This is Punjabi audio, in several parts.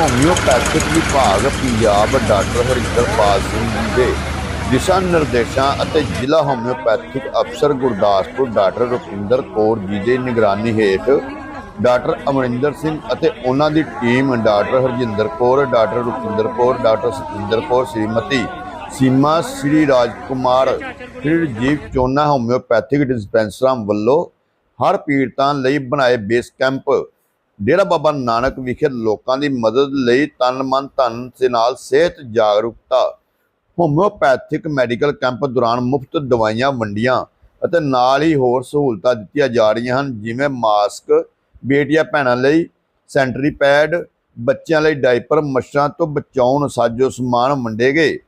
ਹੋਮਿਓਪੈਥਿਕ ਵਿਭਾਗ ਪੰਜਾਬ ਡਾਕਟਰ ਹਰਿੰਦਰਪਾਲ ਸਿੰਘ ਜੀ ਦੇ ਦਿਸ਼ਾ ਨਿਰਦੇਸ਼ਾਂ ਅਤੇ ਜ਼ਿਲ੍ਹਾ ਹੋਮਿਓਪੈਥਿਕ ਅਫਸਰ ਗੁਰਦਾਸਪੁਰ ਡਾਕਟਰ ਰੁਪਿੰਦਰ ਕੌਰ ਜੀ ਦੇ ਨਿਗਰਾਨੀ ਹੇਠ ਡਾਕਟਰ ਅਮਰਿੰਦਰ ਸਿੰਘ ਅਤੇ ਉਹਨਾਂ ਦੀ team doctor Harjinder Kaur, doctor Rupinder Kaur, doctor Satinder Kaur, Shrimati Seema Shri Rajkumar, Shri Rajiv Chona homoeopathic ਡਿਸਪੈਂਸਰਾਂ ਵੱਲੋਂ ਹਰ ਪੀੜਤਾਂ ਲਈ ਬਣਾਏ ਬੇਸ ਕੈਂਪ ਡੇਰਾ ਬਾਬਾ ਨਾਨਕ ਵਿਖੇ ਲੋਕਾਂ ਦੀ ਮਦਦ ਲਈ ਤਨ ਮਨ ਧਨ ਦੇ ਨਾਲ ਸਿਹਤ ਜਾਗਰੂਕਤਾ ਹੋਮਿਓਪੈਥਿਕ ਮੈਡੀਕਲ ਕੈਂਪ ਦੌਰਾਨ ਮੁਫਤ ਦਵਾਈਆਂ, ਵੰਡੀਆਂ ਅਤੇ ਨਾਲ ਹੀ ਹੋਰ ਸਹੂਲਤਾਂ ਦਿੱਤੀਆਂ ਜਾ ਰਹੀਆਂ ਹਨ, ਜਿਵੇਂ ਮਾਸਕ, ਬੇਟੀਆਂ ਭੈਣਾਂ ਲਈ ਸੈਂਟਰੀ ਪੈਡ, ਬੱਚਿਆਂ ਲਈ ਡਾਈਪਰ ਮੱਛਰਾਂ ਤੋਂ ਬਚਾਉਣ ਸਾਜੋ ਸਮਾਨ ਵੰਡੇ ਗਏ।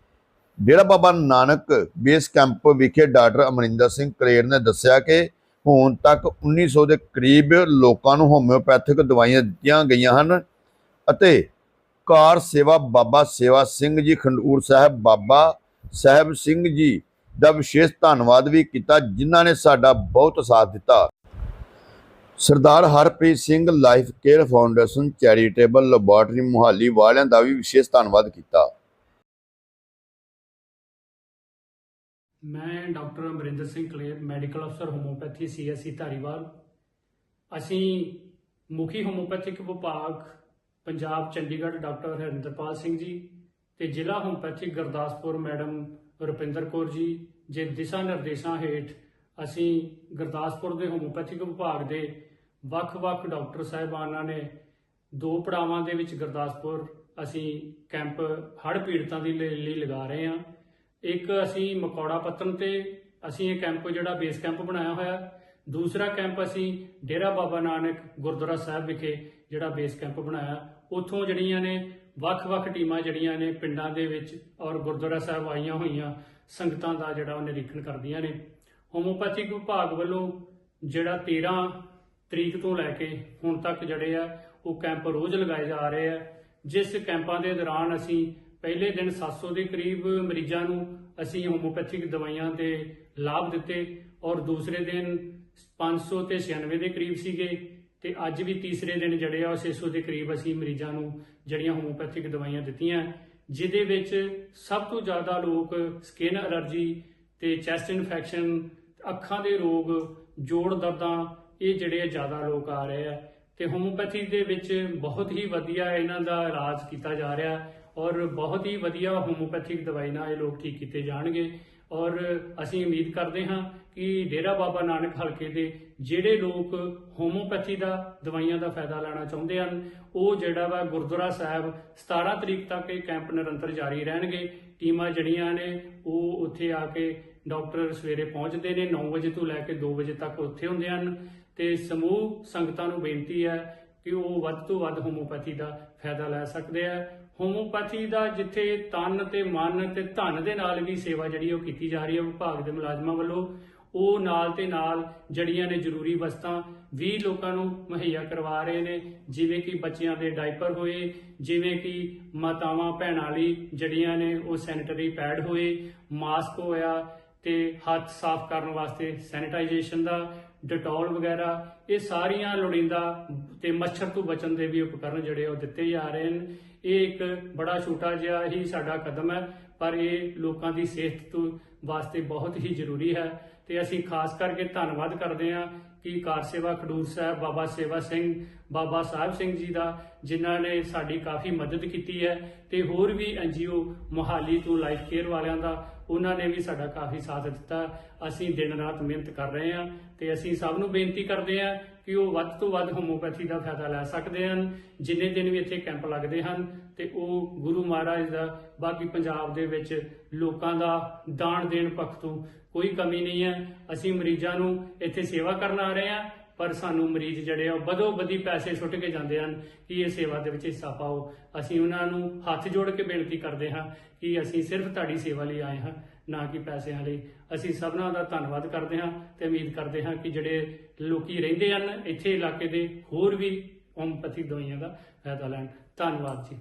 ਡੇਰਾ ਬਾਬਾ ਨਾਨਕ ਬੇਸ ਕੈਂਪ ਵਿਖੇ ਡਾਕਟਰ ਅਮਰਿੰਦਰ ਸਿੰਘ ਕਲੇਰ ਨੇ ਦੱਸਿਆ ਕਿ ਹੁਣ ਤੱਕ 1900 ਦੇ ਕਰੀਬ ਲੋਕਾਂ ਨੂੰ ਹੋਮਿਓਪੈਥਿਕ ਦਵਾਈਆਂ ਦਿੱਤੀਆਂ ਗਈਆਂ ਹਨ ਅਤੇ ਕਾਰ ਸੇਵਾ ਬਾਬਾ ਸੇਵਾ ਸਿੰਘ ਜੀ, ਖੰਡੂਰ ਸਾਹਿਬ ਬਾਬਾ ਸਾਹਿਬ ਸਿੰਘ ਜੀ ਦਾ ਵਿਸ਼ੇਸ਼ ਧੰਨਵਾਦ ਵੀ ਕੀਤਾ, ਜਿਨ੍ਹਾਂ ਨੇ ਸਾਡਾ ਬਹੁਤ ਸਾਥ ਦਿੱਤਾ। Sardar Harpreet Singh life care foundation charitable laboratory Mohali ਵਾਲਿਆਂ ਦਾ ਵੀ ਵਿਸ਼ੇਸ਼ ਧੰਨਵਾਦ ਕੀਤਾ। ਮੈਂ ਡਾਕਟਰ ਅਮਰਿੰਦਰ ਸਿੰਘ ਕਲੇਰ, ਮੈਡੀਕਲ ਅਫਸਰ ਹੋਮੋਪੈਥੀ ਸੀਐਸਸੀ ਧਾਰੀਵਾਲ। ਅਸੀਂ ਮੁਖੀ ਹੋਮੋਪੈਥਿਕ ਵਿਭਾਗ, ਪੰਜਾਬ, ਚੰਡੀਗੜ੍ਹ ਡਾਕਟਰ ਹਰਿੰਦਰਪਾਲ ਸਿੰਘ ਜੀ ਤੇ ਜ਼ਿਲ੍ਹਾ ਹੋਮੋਪੈਥਿਕ ਗੁਰਦਾਸਪੁਰ ਮੈਡਮ ਰੁਪਿੰਦਰ ਕੌਰ ਜੀ, ਜੇ ਦਿਸ਼ਾ ਨਿਰਦੇਸ਼ਾਂ ਹੇਠ ਅਸੀਂ ਗੁਰਦਾਸਪੁਰ ਦੇ ਹੋਮੋਪੈਥਿਕ ਵਿਭਾਗ ਦੇ ਵੱਖ-ਵੱਖ ਡਾਕਟਰ ਸਾਹਿਬਾਨਾਂ ਨੇ ਦੋ ਪੜਾਵਾਂ ਦੇ ਵਿੱਚ ਗੁਰਦਾਸਪੁਰ ਅਸੀਂ ਕੈਂਪ ਹੜ੍ਹ ਪੀੜਤਾਂ ਦੀ ਲਈ ਲਈ ਲਗਾ ਰਹੇ ਹਾਂ। ਇੱਕ ਅਸੀਂ ਮਕੌੜਾ ਪੱਤਨ ਤੇ ਅਸੀਂ ਇਹ ਕੈਂਪ ਜਿਹੜਾ ਬੇਸ ਕੈਂਪ ਬਣਾਇਆ ਹੋਇਆ। ਦੂਸਰਾ ਕੈਂਪ ਅਸੀਂ ਡੇਰਾ ਬਾਬਾ ਨਾਨਕ ਗੁਰਦੁਆਰਾ ਸਾਹਿਬ ਵਿਖੇ ਜਿਹੜਾ ਬੇਸ ਕੈਂਪ ਬਣਾਇਆ। ਉੱਥੋਂ ਜਿਹੜੀਆਂ ਨੇ ਵੱਖ-ਵੱਖ ਟੀਮਾਂ ਜਿਹੜੀਆਂ ਨੇ ਪਿੰਡਾਂ ਦੇ ਵਿੱਚ ਔਰ ਗੁਰਦੁਆਰਾ ਸਾਹਿਬ ਆਈਆਂ ਹੋਈਆਂ ਸੰਗਤਾਂ ਦਾ ਜਿਹੜਾ ਉਹ ਨਿਰੀਖਣ ਕਰਦੀਆਂ ਨੇ। ਹੋਮੋਪੈਥਿਕ ਵਿਭਾਗ ਵੱਲੋਂ ਜਿਹੜਾ 13 ਤਰੀਕ ਤੋਂ ਲੈ ਕੇ ਹੁਣ ਤੱਕ ਜਿਹੜੇ ਆ, ਉਹ ਕੈਂਪ ਰੋਜ਼ ਲਗਾਏ ਜਾ ਰਹੇ ਆ। ਜਿਸ ਕੈਂਪਾਂ ਦੇ ਦੌਰਾਨ ਅਸੀਂ ਪਹਿਲੇ ਦਿਨ 700 ਦੇ ਕਰੀਬ ਮਰੀਜ਼ਾਂ ਨੂੰ ਅਸੀਂ ਹੋਮੋਪੈਥਿਕ ਦਵਾਈਆਂ ਦੇ ਲਾਭ ਦਿੱਤੇ ਔਰ ਦੂਸਰੇ ਦਿਨ 500 ਤੇ 96 ਦੇ ਕਰੀਬ ਸੀਗੇ ਤੇ ਅੱਜ ਵੀ ਤੀਸਰੇ ਦਿਨ ਜਿਹੜੇ ਆ ਉਹ 600 ਦੇ ਕਰੀਬ ਅਸੀਂ ਮਰੀਜ਼ਾਂ ਨੂੰ ਜਿਹੜੀਆਂ ਹੋਮੋਪੈਥਿਕ ਦਵਾਈਆਂ ਦਿੱਤੀਆਂ, ਜਿਹਦੇ ਵਿੱਚ ਸਭ ਤੋਂ ਜ਼ਿਆਦਾ ਲੋਕ ਸਕਿਨ ਅਲਰਜੀ ਤੇ ਚੈਸਟ ਇਨਫੈਕਸ਼ਨ ਅੱਖਾਂ ਦੇ ਰੋਗ, ਜੋੜ ਦਰਦਾਂ, ਇਹ ਜਿਹੜੇ ਆ ਜ਼ਿਆਦਾ ਲੋਕ ਆ ਰਹੇ ਆ। ਤੇ ਹੋਮੋਪੈਥੀ ਦੇ ਵਿੱਚ ਬਹੁਤ ਹੀ ਵਧੀਆ ਇਹਨਾਂ ਦਾ ਇਲਾਜ ਕੀਤਾ ਜਾ ਰਿਹਾ। ਔਰ ਬਹੁਤ ਹੀ ਵਧੀਆ ਹੋਮੋਪੈਥਿਕ ਦਵਾਈ ਨਾਲ ਇਹ ਲੋਕ ਠੀਕ ਕੀਤੇ ਜਾਣਗੇ। ਔਰ ਅਸੀਂ ਉਮੀਦ ਕਰਦੇ ਹਾਂ ਕਿ ਡੇਰਾ ਬਾਬਾ ਨਾਨਕ ਹਲਕੇ ਦੇ ਜਿਹੜੇ ਲੋਕ ਹੋਮੋਪੈਥੀ ਦਾ ਦਵਾਈਆਂ ਦਾ ਫਾਇਦਾ ਲੈਣਾ ਚਾਹੁੰਦੇ ਹਨ, ਉਹ ਜਿਹੜਾ ਵਾ ਗੁਰਦੁਆਰਾ ਸਾਹਿਬ 17 ਤਰੀਕ ਤੱਕ ਇਹ ਕੈਂਪ ਨਿਰੰਤਰ ਜਾਰੀ ਰਹਿਣਗੇ। ਟੀਮਾਂ ਜਿਹੜੀਆਂ ਨੇ, ਉਹ ਉੱਥੇ ਆ ਕੇ ਡਾਕਟਰ ਸਵੇਰੇ ਪਹੁੰਚਦੇ ਨੇ 9 ਵਜੇ ਤੋਂ ਲੈ ਕੇ 2 ਵਜੇ ਤੱਕ ਉੱਥੇ ਹੁੰਦੇ ਹਨ। ਤੇ ਸਮੂਹ ਸੰਗਤਾਂ ਨੂੰ ਬੇਨਤੀ ਹੈ ਕਿ ਉਹ ਵੱਧ ਤੋਂ ਵੱਧ ਹੋਮੋਪੈਥੀ ਦਾ ਫਾਇਦਾ ਲੈ ਸਕਦੇ ਆ। ਹੋਮੋਪੈਥੀ ਦਾ ਜਿੱਥੇ ਤਨ ਤੇ ਮਨ ਤੇ ਧਨ ਦੇ ਨਾਲ ਵੀ ਸੇਵਾ ਜਿਹੜੀ ਉਹ ਕੀਤੀ ਜਾ ਰਹੀ ਹੈ ਵਿਭਾਗ ਦੇ ਮੁਲਾਜ਼ਮਾਂ ਵੱਲੋਂ, ਉਹ ਨਾਲ ਤੇ ਨਾਲ ਜੜੀਆਂ ਨੇ ਜ਼ਰੂਰੀ ਵਸਤਾਂ ਵੀ ਲੋਕਾਂ ਨੂੰ ਮੁਹੱਈਆ ਕਰਵਾ ਰਹੇ ਨੇ, ਜਿਵੇਂ ਕਿ ਬੱਚਿਆਂ ਦੇ ਡਾਈਪਰ ਹੋਏ, ਜਿਵੇਂ ਕਿ ਮਾਤਾਵਾਂ ਭੈਣਾਂ ਲਈ ਜੜੀਆਂ ਨੇ ਉਹ ਸੈਨੀਟਰੀ ਪੈਡ ਹੋਏ, ਮਾਸਕ ਹੋਇਆ ਤੇ ਹੱਥ ਸਾਫ਼ ਕਰਨ ਵਾਸਤੇ ਸੈਨੀਟਾਈਜੇਸ਼ਨ ਦਾ ਡਟੋਲ ਵਗੈਰਾ, ਇਹ ਸਾਰੀਆਂ ਲੋੜੀਂਦਾ ਤੇ ਮੱਛਰ ਤੋਂ ਬਚਣ ਦੇ ਵੀ ਉਪਕਰਨ ਜਿਹੜੇ ਉਹ ਦਿੱਤੇ ਜਾ ਰਹੇ ਨੇ ਇਹ ਇੱਕ ਬੜਾ ਛੋਟਾ ਜਿਹਾ ਹੀ ਸਾਡਾ ਕਦਮ ਹੈ, ਪਰ ਇਹ ਲੋਕਾਂ ਦੀ ਸਿਹਤ ਤੋਂ ਵਾਸਤੇ ਬਹੁਤ ਹੀ ਜ਼ਰੂਰੀ ਹੈ ਤੇ ਅਸੀਂ ਖਾਸ ਕਰਕੇ ਧੰਨਵਾਦ ਕਰਦੇ ਹਾਂ ਕਿ ਕਾਰ ਸੇਵਾ ਖਡੂਰ ਸਾਹਿਬ ਬਾਬਾ ਸੇਵਾ ਸਿੰਘ, ਬਾਬਾ ਸਾਹਿਬ ਸਿੰਘ ਜੀ ਦਾ, ਜਿਨ੍ਹਾਂ ਨੇ ਸਾਡੀ ਕਾਫੀ ਮਦਦ ਕੀਤੀ ਹੈ ਤੇ ਹੋਰ ਵੀ ਐਨਜੀਓ ਮੋਹਾਲੀ ਤੋਂ ਲਾਈਫ ਕੇਅਰ ਵਾਲਿਆਂ ਦਾ, ਉਹਨਾਂ ਨੇ ਵੀ ਸਾਡਾ ਕਾਫੀ ਸਾਥ ਦਿੱਤਾ। ਅਸੀਂ ਦਿਨ ਰਾਤ ਮਿਹਨਤ ਕਰ ਰਹੇ ਹਾਂ ਤੇ ਅਸੀਂ ਸਭ ਨੂੰ ਬੇਨਤੀ ਕਰਦੇ ਹਾਂ ਕਿ ਉਹ ਵੱਧ ਤੋਂ ਵੱਧ ਹੋਮੋਪੈਥੀ ਦਾ ਫਾਇਦਾ ਲੈ ਸਕਦੇ ਹਨ, ਜਿੰਨੇ ਦਿਨ ਵੀ ਇੱਥੇ ਕੈਂਪ ਲੱਗਦੇ ਹਨ ਤੇ ਉਹ ਗੁਰੂ ਮਹਾਰਾਜ ਦਾ, ਬਾਕੀ ਪੰਜਾਬ ਦੇ ਵਿੱਚ ਲੋਕਾਂ ਦਾ ਦਾਨ ਦੇਣ ਪੱਖ ਤੋਂ ਕੋਈ ਕਮੀ ਨਹੀਂ ਹੈ। ਅਸੀਂ ਮਰੀਜ਼ਾਂ ਨੂੰ ਇੱਥੇ ਸੇਵਾ ਕਰਨ ਆ ਰਹੇ ਹਾਂ, ਪਰ ਸਾਨੂੰ ਮਰੀਜ਼ ਜਿਹੜੇ ਆ, ਉਹ ਬਦੋ ਬਦੀ ਪੈਸੇ ਸੁੱਟ ਕੇ ਜਾਂਦੇ ਹਨ ਕਿ ਇਹ ਸੇਵਾ ਦੇ ਵਿੱਚ ਹਿੱਸਾ ਪਾਓ। ਅਸੀਂ ਉਹਨਾਂ ਨੂੰ ਹੱਥ ਜੋੜ ਕੇ ਬੇਨਤੀ ਕਰਦੇ ਹਾਂ ਕਿ ਅਸੀਂ ਸਿਰਫ ਤੁਹਾਡੀ ਸੇਵਾ ਲਈ ਆਏ ਹਾਂ, ਨਾ ਕਿ ਪੈਸਿਆਂ ਲਈ। ਅਸੀਂ ਸਭਨਾਂ ਦਾ ਧੰਨਵਾਦ ਕਰਦੇ ਹਾਂ ਤੇ ਉਮੀਦ ਕਰਦੇ ਹਾਂ ਕਿ ਜਿਹੜੇ ਲੋਕੀ ਰਹਿੰਦੇ ਹਨ ਇੱਥੇ ਇਲਾਕੇ ਦੇ ਹੋਰ ਵੀ ਹੋਮਪੈਥਿਕ ਦਵਾਈਆਂ ਦਾ ਫਾਇਦਾ ਲੈਣ। ਧੰਨਵਾਦ ਜੀ।